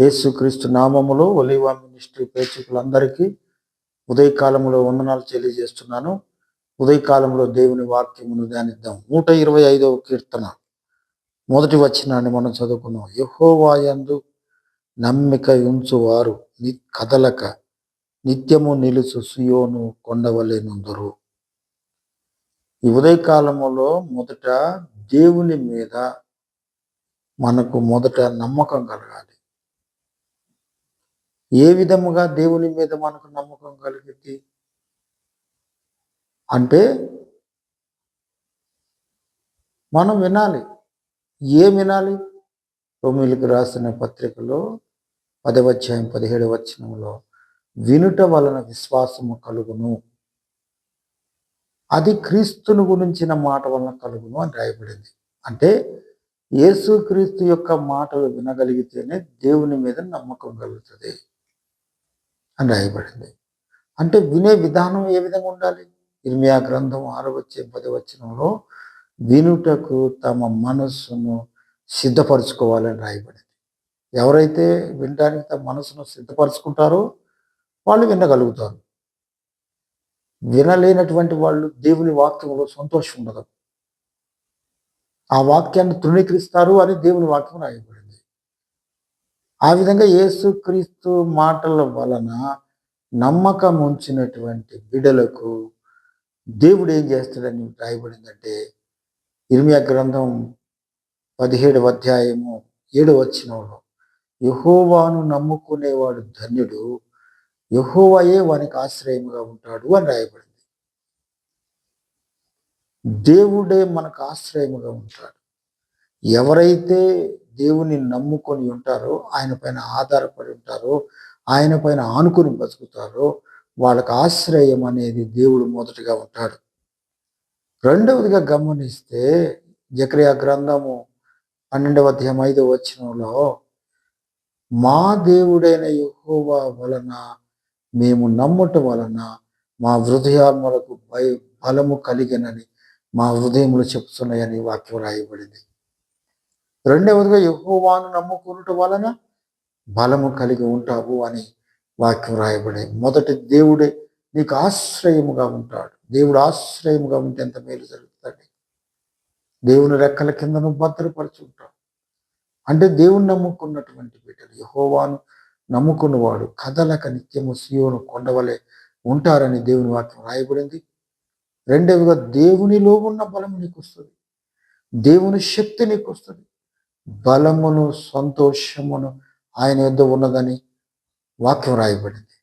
యేసుక్రీస్తు నామములో ఒలివా మినిస్ట్రీ ప్రేక్షకులందరికీ ఉదయకాలంలో వందనాలు తెలియజేస్తున్నాను. ఉదయకాలంలో దేవుని వాక్యమును ధ్యానిద్దాం. నూట ఇరవై ఐదవ కీర్తన. మొదటి వచనాన్ని మనం చదువుకున్నాం యహోవాయందు నమ్మిక ఉంచువారు ని కదలక నిత్యము నిలుచు సుయోను కొండవలేనుందరు. ఈ ఉదయకాలములో మొదట దేవుని మీద మనకు మొదట నమ్మకం కలగాలి. ఏ విధముగా దేవుని మీద మనకు నమ్మకం కలిగింది? అంటే మనం వినాలి. ఏం వినాలి? రోమిలకు రాసిన పత్రికలో పదవచ్చాయం పదిహేడు వచనంలో వినుట వలన విశ్వాసము కలుగును. అది క్రీస్తును గురించిన మాట వలన కలుగును అని రాయబడింది. అంటే యేసు క్రీస్తు యొక్క మాటలు వినగలిగితేనే దేవుని మీద నమ్మకం కలుగుతుంది. అని రాయబడింది. అంటే వినే విధానం ఏ విధంగా ఉండాలి? ఇర్మియా గ్రంథం ఆరవచ్చే పదవచనంలో వినుటకు తమ మనస్సును సిద్ధపరచుకోవాలని రాయబడింది. ఎవరైతే వినడానికి తమ మనసును సిద్ధపరచుకుంటారో వాళ్ళు వినగలుగుతారు. వినలేనటువంటి వాళ్ళు దేవుని వాక్యంలో సంతోషం ఉండదు. ఆ వాక్యాన్ని తృణీకరిస్తారు అని దేవుని వాక్యం రాయబడింది. ఆ విధంగా యేసుక్రీస్తు మాటల వలన నమ్మకం ఉంచినటువంటి బిడలకు దేవుడు ఏం చేస్తాడని రాయబడిందంటే ఇర్మియా గ్రంథం పదిహేడవ అధ్యాయము ఏడు వచ్చినప్పుడు యహోవాను నమ్ముకునేవాడు ధన్యుడు యహోవాయే వానికి ఆశ్రయముగా ఉంటాడు అని రాయబడింది. దేవుడే మనకు ఆశ్రయముగా ఉంటాడు. ఎవరైతే దేవుని నమ్ముకొని ఉంటారో ఆయన పైన ఆధారపడి ఉంటారో ఆయన పైన ఆనుకొని బతుకుతారో వాళ్ళకి ఆశ్రయం అనేది దేవుడు మొదటిగా ఉంటాడు. రెండవదిగా గమనిస్తే జక్రియా గ్రంథము పన్నెండవ అధ్యాయం ఐదవ వచనంలో మా దేవుడైన యహోవా వలన మేము నమ్ముట వలన మా హృదయాత్మలకు భయ బలము కలిగినని మా హృదయములు చెప్తున్నాయని వాక్యం రాయబడింది. రెండవదిగా యహోవాను నమ్ముకున్నట వలన బలము కలిగి ఉంటావు అని వాక్యం రాయబడే మొదటి దేవుడే నీకు ఆశ్రయముగా ఉంటాడు. దేవుడు ఆశ్రయముగా ఉంటే ఎంత మేలు జరుగుతుంది దేవుని రెక్కల కింద నువ్వు భద్రపరుచుంటావు అంటే దేవుని నమ్ముకున్నటువంటి బిడ్డలు యహోవాను నమ్ముకున్నవాడు కథలక నిత్యము సియోను కొండవలే ఉంటారని దేవుని వాక్యం రాయబడింది. రెండవగా దేవునిలో ఉన్న బలం నీకు వస్తుంది దేవుని శక్తి నీకు వస్తుంది బలమును సంతోషమును ఆయన యొద్ద ఉన్నదని వాక్యం రాయబడింది.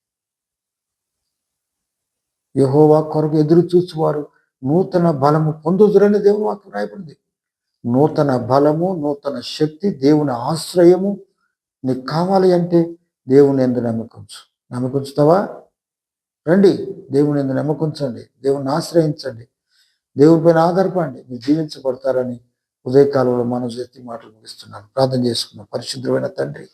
యహోవా కొరకు ఎదురు చూసేవారు నూతన బలము పొందుదురని దేవుని వాక్యం రాయబడింది. నూతన బలము నూతన శక్తి దేవుని ఆశ్రయము నీకు కావాలి అంటే దేవుని ఎందు నమ్మకంచు నమ్మకంచుతావా రండి దేవుని ఎందు నమ్మకంచండి దేవుని ఆశ్రయించండి దేవుని పైన ఆధారపడండి మీరు జీవించబడతారని ఉదయకాలంలో మనం చేతి మాటలు ముగిస్తున్నాను. ప్రార్థన చేసుకున్నాం. పరిశుద్ధమైన తండ్రి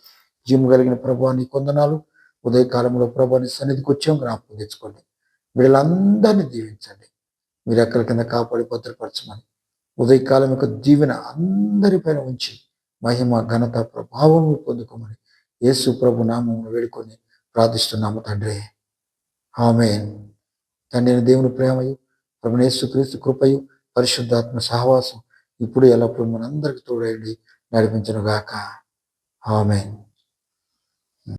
జీము కలిగిన ప్రభాని కొందనాలు ఉదయకాలంలో ప్రభాని సన్నిధికి వచ్చాం. జ్ఞాపకం తెచ్చుకోండి. వీళ్ళందరినీ దీవించండి. మీరు ఎక్కడి కింద కాపాడి భద్రపరచమని ఉదయకాలం యొక్క దీవెన అందరిపైన ఉంచి మహిమ ఘనత ప్రభావం పొందుకోమని యేసు ప్రభు నామం వేడుకొని ప్రార్థిస్తున్నాము తండ్రి. ఆమె తండ్రిని దేవుని ప్రేమయు ప్రభునేసు క్రీస్తు కృపయు పరిశుద్ధాత్మ సహవాసం ఇప్పుడు ఎల్లప్పుడు మనందరికి తోడైండి నడిపించను గాక ఆమెన్.